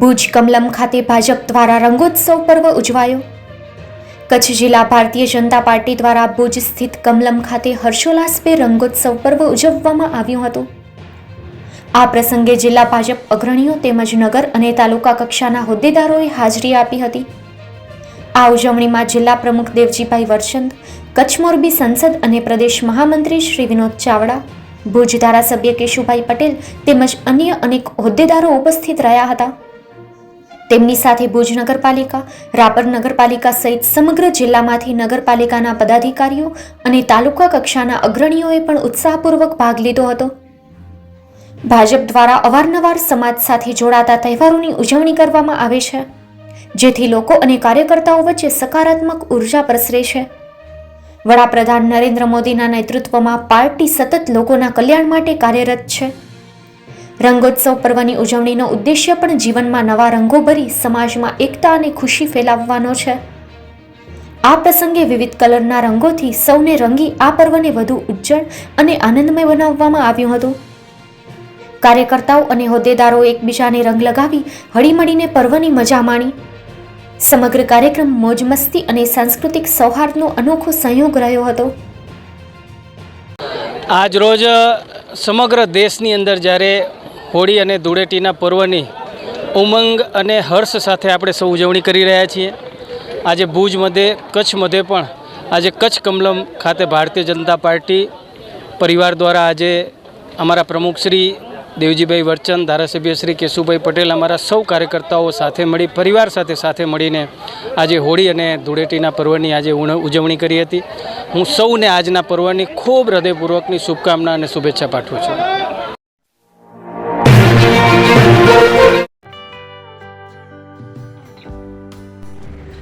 ભુજ કમલમ ખાતે ભાજપ દ્વારા રંગોત્સવ પર્વ ઉજવાયો. કચ્છ જિલ્લા ભારતીય જનતા પાર્ટી દ્વારા ભુજ સ્થિત કમલમ ખાતે હર્ષોલ્લાસભેર રંગોત્સવ પર્વ ઉજવવામાં આવ્યું હતું. આ પ્રસંગે જિલ્લા ભાજપ અગ્રણીઓ તેમજ નગર અને તાલુકા કક્ષાના હોદ્દેદારોએ હાજરી આપી હતી. આ ઉજવણીમાં જિલ્લા પ્રમુખ દેવજીભાઈ વરચંદ, કચ્છ મોરબી સંસદ અને પ્રદેશ મહામંત્રી શ્રી વિનોદ ચાવડા, ભુજ ધારાસભ્ય કેશુભાઈ પટેલ તેમજ અન્ય અનેક હોદ્દેદારો ઉપસ્થિત રહ્યા હતા. તેમની સાથે ભુજ નગરપાલિકા, રાપર નગરપાલિકા સહિત સમગ્ર જિલ્લામાંથી નગરપાલિકાના પદાધિકારીઓ અને તાલુકા કક્ષાના અગ્રણીઓએ પણ ઉત્સાહપૂર્વક ભાગ લીધો હતો. ભાજપ દ્વારા અવારનવાર સમાજ સાથે જોડાતા તહેવારોની ઉજવણી કરવામાં આવે છે, જેથી લોકો અને કાર્યકર્તાઓ વચ્ચે સકારાત્મક ઊર્જા પ્રસરે છે. વડાપ્રધાન નરેન્દ્ર મોદીના નેતૃત્વમાં પાર્ટી સતત લોકોના કલ્યાણ માટે કાર્યરત છે. રંગોત્સવ પર્વની ઉજવણીનો ઉદ્દેશ્ય પણ જીવનમાં નવા રંગો ભરી સમાજમાં એકતા અને ખુશી ફેલાવવાનો છે. આ પ્રસંગે વિવિધ કલરના રંગોથી સૌને રંગી આ પર્વને વધુ ઉજ્જળ અને આનંદમય બનાવવામાં આવ્યું હતું. કાર્યકર્તાઓ અને હોદ્દેદારો એકબીજાને રંગ લગાવી હળીમળીને પર્વની મજા માણી. સમગ્ર કાર્યક્રમ મોજ મસ્તી અને સાંસ્કૃતિક સૌહાર્દનો અનોખો સંયોગ રહ્યો હતો. આજ રોજ સમગ્ર દેશની અંદર જ્યારે હોળી અને ધૂળેટીના પર્વની ઉમંગ અને હર્ષ સાથે આપણે સૌ ઉજવણી કરી રહ્યા છીએ. આજે ભુજ મધ્યે, કચ્છ મધ્યે પણ આજે કચ્છ કમલમ ખાતે ભારતીય જનતા પાર્ટી પરિવાર દ્વારા આજે અમારા પ્રમુખશ્રી દેવજીભાઈ વરચંદ, ધારાસભ્ય શ્રી કેશુભાઈ પટેલ, અમારા સૌ કાર્યકર્તાઓ સાથે મળી, પરિવાર સાથે સાથે મળીને આજે હોળી અને ધૂળેટીના પર્વની આજે ઉજવણી કરી હતી. હું સૌને આજના પર્વની ખૂબ હૃદયપૂર્વકની શુભકામના અને શુભેચ્છા પાઠવું છું.